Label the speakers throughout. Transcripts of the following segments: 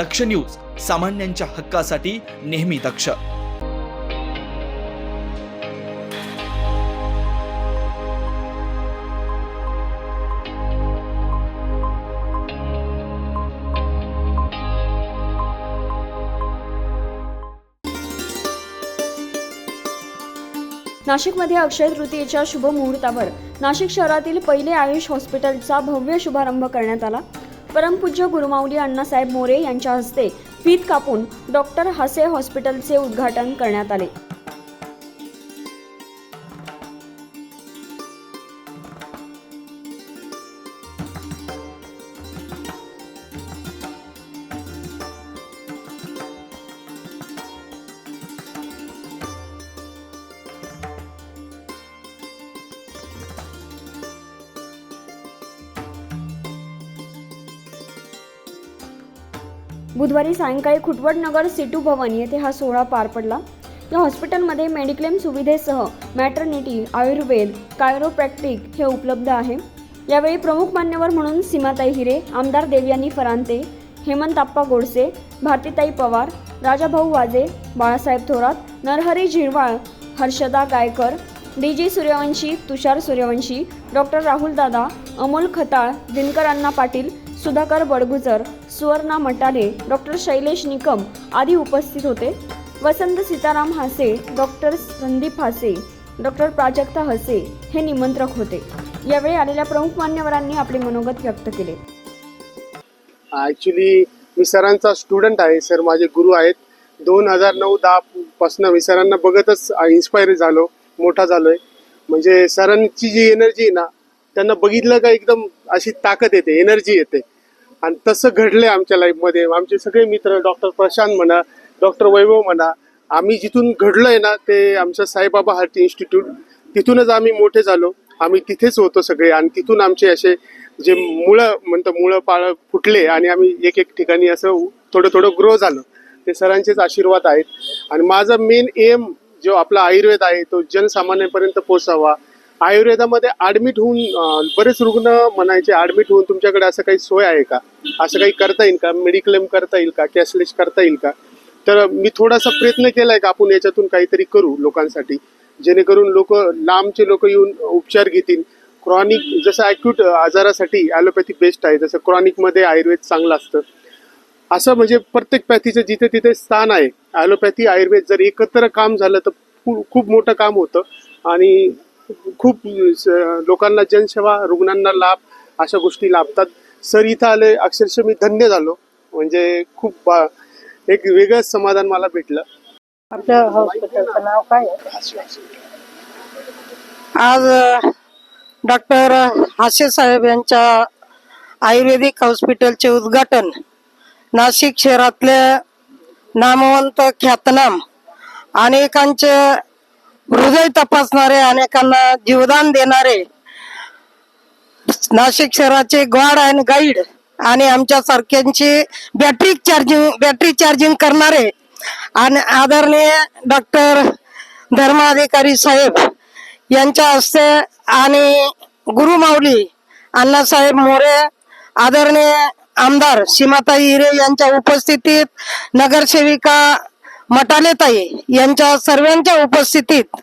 Speaker 1: दक्ष news सामान्यांच्या हक्कासाठी नेहमी दक्ष.
Speaker 2: नाशिकमध्ये अक्षय तृतीयेच्या शुभ मुहूर्तावर नाशिक शहरातील पहिले आयुष हॉस्पिटलचा भव्य शुभारंभ करण्यात आला. परमपूज्य गुरुमाऊली अण्णासाहेब मोरे यांच्या हस्ते फीत कापून डॉक्टर हसे हॉस्पिटलचे उद्घाटन करण्यात आले. बुधवारी सायंकाळी खुटवडनगर सिटू भवन येथे हा सोहळा पार पडला. या हॉस्पिटलमध्ये मेडिक्लेम सुविधेसह मॅटर्निटी आयुर्वेद कायरोप्रॅक्टिक हे उपलब्ध आहे. यावेळी प्रमुख मान्यवर म्हणून सीमाताई हिरे आमदार देवयानी फरांते हेमंत आप्पा Godse Bharatitai Pawar Rajabhau Waje Balasaheb Thorat Narhari Zirwal Harshada Gaikar D G Suryawanshi Tushar Suryawanshi doctor Rahul Dada Amol Khatal Dinkar Anna Patil Sudhakar Badgujar Suvarna Matale doctor Shailesh Nikam आदी उपस्थित होते. वसंत सीताराम हासे डॉक्टर संदीप हासे डॉक्टर प्राजक्ता हसे हे निमंत्रक होते. यावेळी आलेल्या प्रमुख मान्यवरांनी आपले मनोगत व्यक्त केले.
Speaker 3: ॲक्च्युली मी सरांचा स्टुडंट आहे. सर माझे गुरु आहेत. दोन हजार नऊ दहा पासनं मी सरांना बघतच इन्स्पायर झालो. मोठा झालोय. म्हणजे सरांची जी एनर्जी आहे ना त्यांना बघितलं का एकदम अशी ताकद येते एनर्जी येते. आणि तसं घडलंय आमच्या लाईफमध्ये आमचे सगळे मित्र डॉक्टर प्रशांत म्हणा डॉक्टर वैभव म्हणा आम्ही जिथून घडलोय ना ते आमचं साईबाबा हार्ट इन्स्टिट्यूट तिथूनच आम्ही मोठे झालो. आम्ही तिथेच होतो सगळे आणि तिथून आमचे असे जे मुळं म्हणतो मुळं पाळ फुटले आणि आम्ही एक एक ठिकाणी असं थोडं थोडं ग्रो झालं. ते सरांचेच आशीर्वाद आहेत. आणि माझा मेन एम जो आपला आयुर्वेद आहे तो जनसामान्यांपर्यंत पोचावा आयुर्वेदामध्ये ॲडमिट होऊन बरेच रुग्ण म्हणायचे ॲडमिट होऊन तुमच्याकडे असं काही सोय आहे का? असं काही करता येईल का? मेडिक्लेम करता येईल का? कॅशलेस करता येईल का? तर मी थोडासा प्रयत्न केलाय का आपण याच्यातून काहीतरी करू लोकांसाठी. जेणेकरून लोक लांबचे लोक येऊन उपचार घेतील. क्रॉनिक जसं ॲक्यूट आजारासाठी ॲलोपॅथी बेस्ट आहे जसं क्रॉनिकमध्ये आयुर्वेद चांगलं असतं. असं म्हणजे प्रत्येक पॅथीचं जिथे तिथे स्थान आहे. ॲलोपॅथी आयुर्वेद जर एकत्र काम झालं तर खूप मोठं काम होतं. आणि खूप लोकांना जनसेवा रुग्णांना लाभ अशा गोष्टी लाभतात. सर इथं आले अक्षरशः मी धन्य झालो. म्हणजे खूप बा- एक वेगळंच समाधान मला भेटलं.
Speaker 4: आपल्या हॉस्पिटलचं नाव काय आज डॉक्टर हासे साहेब यांच्या आयुर्वेदिक हॉस्पिटलचे उद्घाटन नाशिक शहरातले नामवंत ख्यातनाम अनेकांचे हृदय तपासणारे अनेकांना जीवदान देणारे नाशिक शहराचे गॉड अँड गाईड आणि आमच्या सारख्यांची बॅटरी चार्जिंग बॅटरी चार्जिंग करणारे आणि आदरणीय डॉक्टर धर्माधिकारी साहेब यांच्या हस्ते आणि गुरुमाऊली अण्णासाहेब मोरे आदरणीय आमदार सीमाताई हिरे यांच्या उपस्थितीत नगरसेविका मटालेताई यांच्या सर्वांच्या उपस्थितीत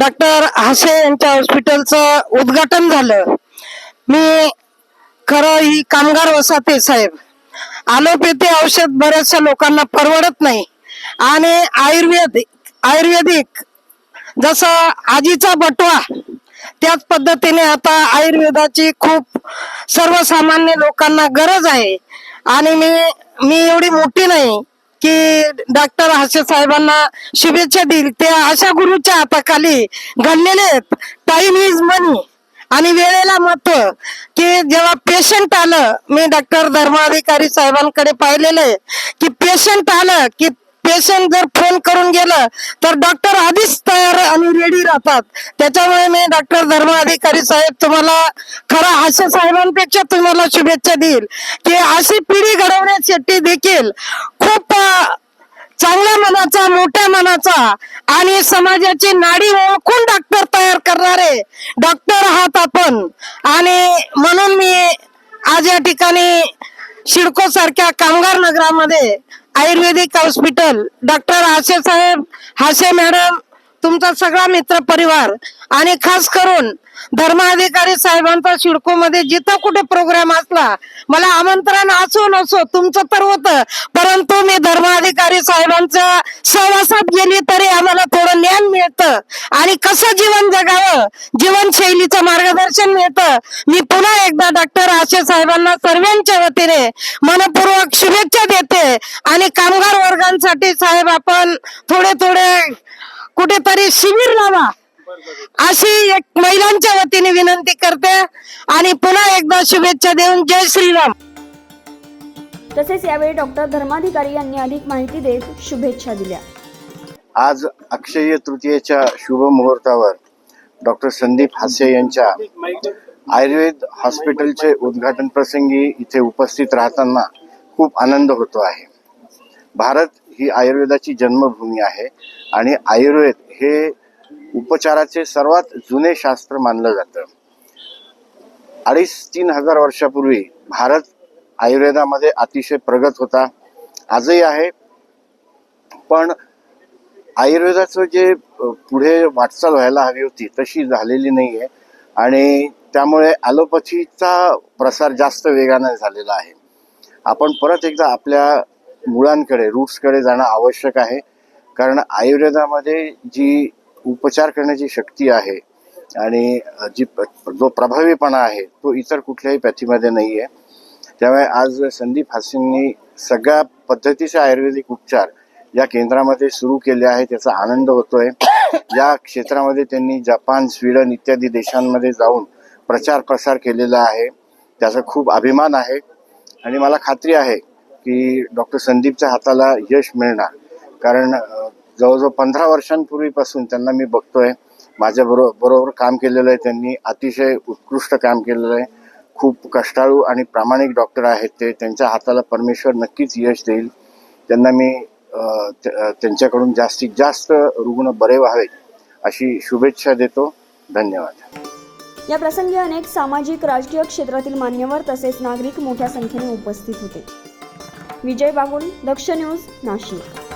Speaker 4: डॉक्टर हासे यांच्या हॉस्पिटलचं उद्घाटन झालं. मी खरं ही कामगार वसाते साहेब ॲलोपॅथी औषध बऱ्याचशा लोकांना परवडत नाही आणि आयुर्वेद आयुर्वेदिक जसं आजीचा बटवा त्याच पद्धतीने आता आयुर्वेदाची खूप सर्वसामान्य लोकांना गरज आहे. आणि मी मी एवढी मोठी नाही की डॉक्टर हर्ष साहेबांना शुभेच्छा देईल. ते अशा गुरुच्या हाताखाली घडलेले आहेत. टाइम इज मनी आणि वेळेला महत्त्व की जेव्हा पेशंट आलं मी डॉक्टर धर्माधिकारी साहेबांकडे पाहिलेलं आहे की पेशंट आलं की पेशंट जर फोन करून गेलं तर डॉक्टर आधीच तयार आणि रेडी राहतात. त्याच्यामुळे मी डॉक्टर धर्माधिकारी साहेब तुम्हाला खरा हास्य साहेबांपेक्षा तुम्हाला शुभेच्छा देईल. की अशी पिढी घडवण्यासाठी देखील खूप चांगल्या मनाचा मोठ्या मनाचा आणि समाजाची नाडी ओळखून डॉक्टर तयार करणारे डॉक्टर आहात आपण. आणि म्हणून मी आज या ठिकाणी शिडको सारख्या कामगार नगरामध्ये आयुर्वेदिक हॉस्पिटल डॉक्टर आशे साहेब हासे मॅडम तुमचा सगळा मित्र परिवार. आणि खास करून धर्माधिकारी साहेबांचा शिडको मध्ये जिथं कुठे प्रोग्राम असला मला आमंत्रण असो नसो तुमचं तर होतं. परंतु मी धर्माधिकारी साहेबांच्या सहवासात गेली तरी आम्हाला थोडं ज्ञान मिळतं. आणि कसं जीवन जगावं? जीवनशैलीचं मार्गदर्शन मिळतं. मी पुन्हा एकदा डॉक्टर आशे साहेबांना सर्वांच्या वतीने मनपूर्वक शुभेच्छा देते. आणि कामगार वर्गांसाठी साहेब आपण थोडे थोडे कुठेतरी शिबिर लावा. अशी एक महिलांच्या वतीने विनंती करते आणि पुन्हा एकदा शुभेच्छा देऊन जय श्रीराम.
Speaker 2: तसेच यावेळी डॉक्टर धर्माधिकारी यांनी अधिक माहिती देत शुभेच्छा दिल्या.
Speaker 5: आज अक्षय तृतीयेच्या शुभ मुहूर्तावर डॉक्टर संदीप हास्य यांच्या आयुर्वेद हॉस्पिटलचे उद्घाटन प्रसंगी इथे उपस्थित राहताना खूप आनंद होतो आहे. भारत ही आयुर्वेदाची जन्मभूमी आहे आणि आयुर्वेद हे उपचाराचे सर्वात जुने शास्त्र मानलं जातं. अडीच तीन हजार वर्षापूर्वी भारत आयुर्वेदामध्ये अतिशय प्रगत होता. आजही आहे. पण आयुर्वेदाचं जे पुढे वाटचाल व्हायला हवी होती तशी झालेली नाही आहे आणि त्यामुळे ॲलोपॅथीचा प्रसार जास्त वेगाने झालेला आहे. आपण परत एकदा आपल्या मुळांकडे रूट्सकडे जाणं आवश्यक आहे. कारण आयुर्वेदामध्ये जी उपचार करण्याची शक्ती आहे आणि जी प- जो प्रभावीपणा आहे तो इतर कुठल्याही पॅथीमध्ये नाही आहे त्यामुळे आज संदीप हासेंनी सगळ्या पद्धतीचे आयुर्वेदिक उपचार या केंद्रामध्ये सुरू केले आहे त्याचा आनंद होतोय. या क्षेत्रामध्ये त्यांनी जपान स्वीडन इत्यादी देशांमध्ये जाऊन प्रचार प्रसार केलेला आहे. त्याचा खूप अभिमान आहे. आणि मला खात्री आहे की डॉक्टर संदीपच्या हाताला यश मिळणार. कारण जवळजवळ पंधरा वर्षांपूर्वीपासून त्यांना मी बघतोय. माझ्या बरो बरोबर काम केलेलं आहे त्यांनी अतिशय उत्कृष्ट काम केलेलं आहे. खूप कष्टाळू आणि प्रामाणिक डॉक्टर आहेत ते. त्यांच्या हाताला परमेश्वर नक्कीच यश देईल. त्यांना मी त्यांच्याकडून जास्तीत जास्त रुग्ण बरे व्हावेत अशी शुभेच्छा देतो. धन्यवाद.
Speaker 2: या प्रसंगी अनेक सामाजिक राजकीय क्षेत्रातील मान्यवर तसेच नागरिक मोठ्या संख्येने उपस्थित होते. विजय बागुल दक्ष न्यूज नाशिक.